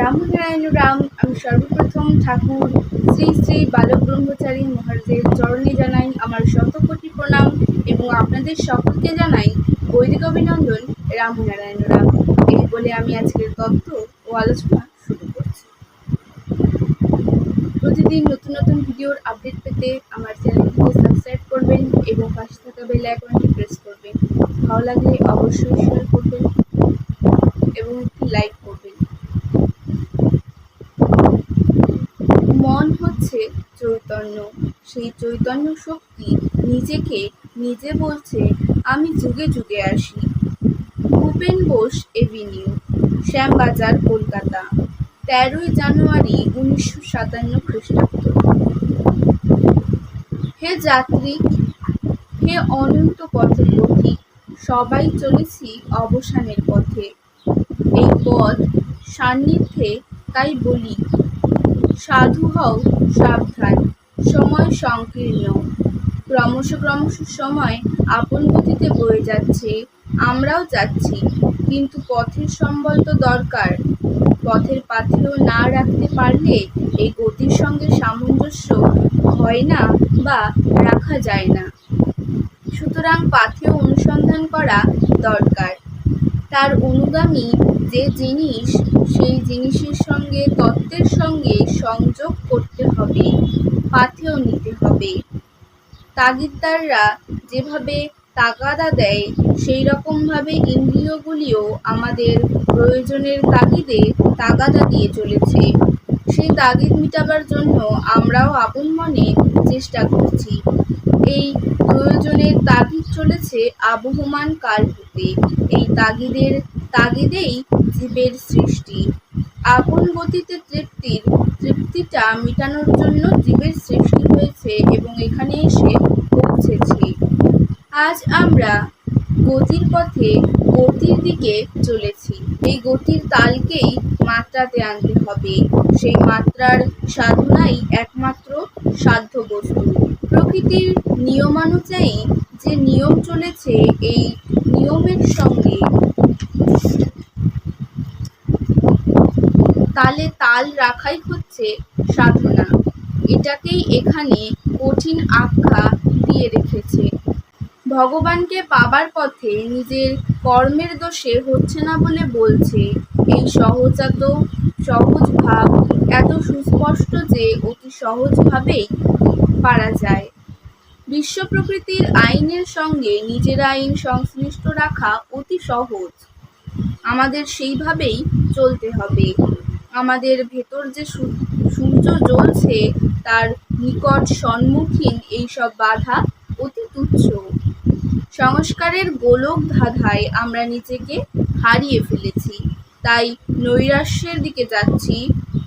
রামনারায়ণ রাম আমি সর্বপ্রথম ঠাকুর, শ্রী শ্রী বালক ব্রহ্মচারী মহারাজের চরণে জানাই আমার শতকোটি প্রণাম এবং আপনাদের সকলকে জানাই বৈদিক অভিনন্দন, রামনারায়ণ রাম। এই বলে আমি আজকের তত্ত্ব ও আলোচনা শুরু করছি। প্রতিদিন নতুন নতুন ভিডিওর আপডেট পেতে আমার চ্যানেলটিকে সাবস্ক্রাইব করবেন এবং পাশে থাকা বেল আইকনটি প্রেস করবেন। ভালো লাগলে অবশ্যই শেয়ার করবেন এবং একটি লাইক করবেন মন হচ্ছে চৈতন্য সেই চৈতন্য শক্তি নিজেকে নিজে বলছে, আমি যুগে যুগে আসি। ভূপেন বোস এভিনিউ, শ্যামবাজার, কলকাতা, তেরোই জানুয়ারি উনিশশো সাতান্ন খ্রিস্টাব্দ। হে যাত্রী, হে অনন্ত পথের পথিক সবাই চলেছি অবসানের পথে। এই পথ সান্নিধ্যে তাই বলি, সাধু হও সাবধান। সময় সংকীর্ণ। ক্রমশ ক্রমশ সময় আপন গতিতে বয়ে যাচ্ছে। আমরাও যাচ্ছি, কিন্তু পথের সম্বল তো দরকার। পথের পাথেও না রাখতে পারলে এই গতির সঙ্গে সামঞ্জস্য হয় না বা রাখা যায় না। সুতরাং পাথেয় অনুসন্ধান করা দরকার। তার অনুগামী যে জিনিস, সেই জিনিসের সঙ্গে তত্ত্বের সঙ্গে সংযোগ করতে হবে। পাথেও নিতে হবে। তাগিদদাররা যেভাবে তাগাদা দেয় সেই রকমভাবে ইন্দ্রিয়গুলিও আমাদের প্রয়োজনের তাগিদে তাগাদা দিয়ে চলেছে। সেই তাগিদ মিটাবার জন্য আমরাও আপন মনে চেষ্টা করছি। এই প্রয়োজনের তাগিদ চলেছে আবহমান কাল হতে এই তাগিদের, তাগিদেই জীবের সৃষ্টি। আপন গতিতে তৃপ্তির, তৃপ্তিটা মেটানোর জন্য জীবের সৃষ্টি হয়েছে এবং এখানে এসে পৌঁছেছে। আজ আমরা গতির পথে গতির দিকে চলেছি। এই গতির তালকেই মাত্রাতে আনতে হবে। সেই মাত্রার সাধনাই একমাত্র সাধ্য বস্তু। প্রকৃতির নিয়মানুযায়ী যে নিয়ম চলেছে, এই নিয়মের সঙ্গে তালে তাল রাখাই হচ্ছে সাধনা। এটাকেই এখানে কঠিন আখ্যা দিয়ে রেখেছে। ভগবানকে পাবার পথে নিজের কর্মের দোষে হচ্ছে না বলে বলছে এই সহজাত সহজ ভাব এত সুস্পষ্ট যে অতি সহজভাবেই পারা যায়। বিশ্ব প্রকৃতির আইনের সঙ্গে নিজের আইন সংশ্লিষ্ট রাখা অতি সহজ। আমাদের সেইভাবেই চলতে হবে। আমাদের ভেতর যে সূর্য জ্বলছে, তার নিকট সম্মুখীন এইসব বাধা অতি তুচ্ছ। সংস্কারের গোলক ধাঁধায় আমরা নিজেকে হারিয়ে ফেলেছি। তাই নৈরাশ্যের দিকে যাচ্ছি,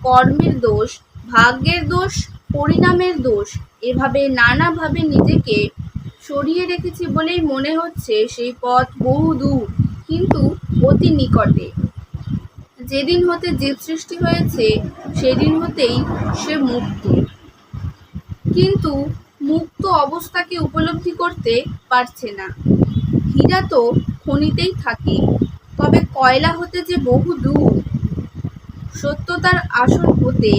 কর্মের দোষ, ভাগ্যের দোষ, পরিণামের দোষ, এভাবে নানাভাবে নিজেকে সরিয়ে রেখেছি বলেই মনে হচ্ছে সেই পথ বহু দূর কিন্তু অতি নিকটে। যেদিন হতে জীব সৃষ্টি হয়েছে, সেদিন হতেই সে মুক্ত। কিন্তু মুক্ত অবস্থাকে উপলব্ধি করতে পারছে না। হীরা তো খনিতেই থাকে, তবে কয়লা হতে যে বহু দূর। সত্যতার আসন হতে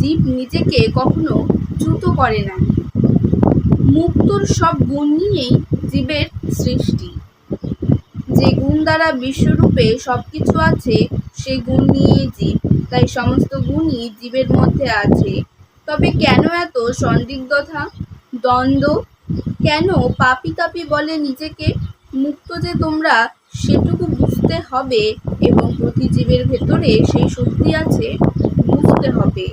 জীব নিজেকে কখনো চ্যুত করে না। মুক্তর সব গুণ নিয়েই জীবের সৃষ্টি। যে গুণ দ্বারা বিশ্বরূপে সব কিছু আছে সেই গুণ নিয়েই জীব, তাই সমস্ত গুণই জীবের মধ্যে আছে। তবে কেন এত সন্দিগ্ধতা, দ্বন্দ্ব? কেন পাপি তাপি বলে নিজেকে মুক্ত যে তোমরা, সেটুকু বুঝতে হবে এবং প্রতি জীবের ভেতরে সেই শক্তি আছে, বুঝতে হবে।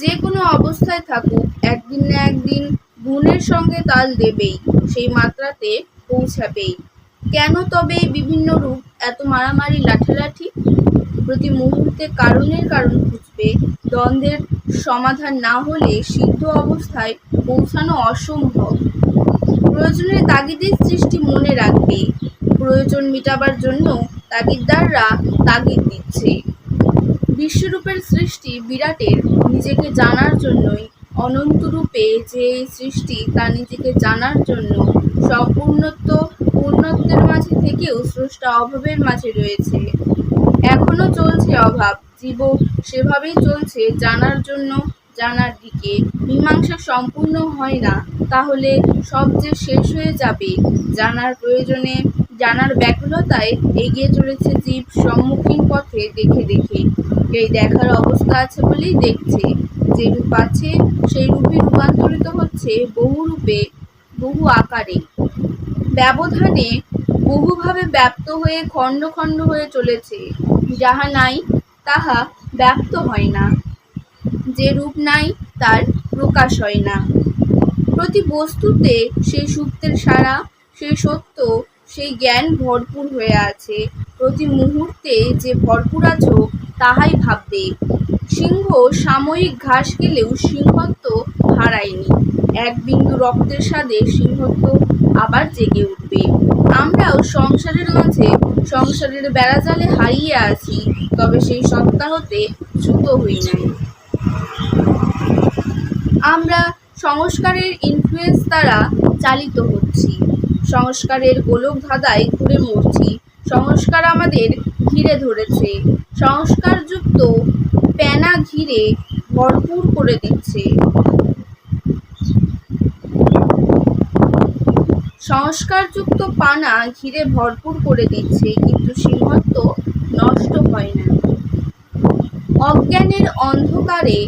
যে কোনো অবস্থায় থাকুক, একদিন না একদিন গুণের সঙ্গে তাল দেবেই, সেই মাত্রাতে পৌঁছাবেই। কেন তবে এই বিভিন্ন রূপ এত মারামারি, লাঠালাঠি? প্রতি মুহূর্তে কারণের কারণ খুঁজবে। দ্বন্দ্বের সমাধান না হলে সিদ্ধ অবস্থায় পৌঁছানো অসম্ভব। প্রয়োজনের তাগিদের সৃষ্টি মনে রাখবে। প্রয়োজন মেটাবার জন্য তাগিদদাররা তাগিদ দিচ্ছে। বিশ্বরূপের সৃষ্টি বিরাটের, নিজেকে জানার জন্যই। অনন্ত রূপে যে সৃষ্টি তা নিজেকে জানার জন্য সম্পূর্ণত্ব পূর্ণত্বের মাঝে থেকেও স্রষ্টা অভাবের মাঝে রয়েছে। এখনও চলছে অভাব। জীবও সেভাবেই চলছে জানার জন্য, জানার দিকে। মীমাংসা সম্পূর্ণ হয় না। তাহলে সব যে শেষ হয়ে যাবে, জানার প্রয়োজনে, জানার ব্যাকুলতায় এগিয়ে চলেছে জীব সম্মুখীন পথে দেখে দেখে। এই দেখার অবস্থা আছে বলেই দেখছে। যে রূপ আছে, সেই রূপে রূপান্তরিত হচ্ছে বহু রূপে বহু আকারে। ব্যবধানে বহুভাবে ব্যাপ্ত হয়ে খণ্ড খণ্ড হয়ে চলেছে। যাহা নাই, তাহা ব্যপ্ত হয় না। যে রূপ নাই, তার প্রকাশ হয় না। প্রতি বস্তুতে সেই সুপ্তের সারা সেই সত্য, সেই জ্ঞান ভরপুর হয়ে আছে। প্রতি মুহূর্তে যে ভরপুর আছো, তাহাই ভাববে। সিংহ সাময়িক ঘাস গেলেও সিংহত্ব হারায়নি। এক বিন্দু রক্তের স্বাদে সিংহত্ব আবার জেগে উঠবে। আমরাও সংসারের মাঝে সংসারের বেড়াজালে হারিয়ে আছি, তবে সেই সত্তা হতে চ্যুত হই নাই। আমরা সংস্কারের ইনফ্লুয়েন্স দ্বারা চালিত হচ্ছি। সংস্কারের গোলক ধাঁধায় ঘুরে মরছি। সংস্কার আমাদের ঘিরে ধরেছে। সংস্কারযুক্ত প্যানা ঘিরে ভরপুর করে দিচ্ছে। সংস্কারযুক্ত পানা ঘিরে ভরপুর করে দিচ্ছে, কিন্তু সিংহত্ব নষ্ট হয় না। অজ্ঞানের অন্ধকারে,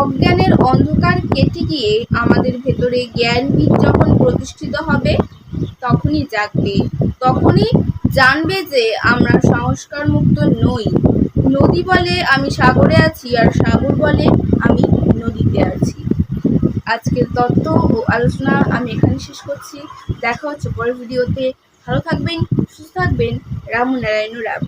অজ্ঞানের অন্ধকার কেটে গিয়ে আমাদের ভেতরে জ্ঞান যখন প্রতিষ্ঠিত হবে তখনই জাগবে। তখনই জানবে যে আমরা সংস্কার মুক্ত নই। নদী বলে আমি সাগরে আছি আর সাগর বলে আমি নদীতে আছি। আজকের তত্ত্ব ও আলোচনা আমি এখানে শেষ করছি। দেখা হচ্ছে পরের ভিডিওতে। ভালো থাকবেন, সুস্থ থাকবেন। রামনারায়ণ রাম।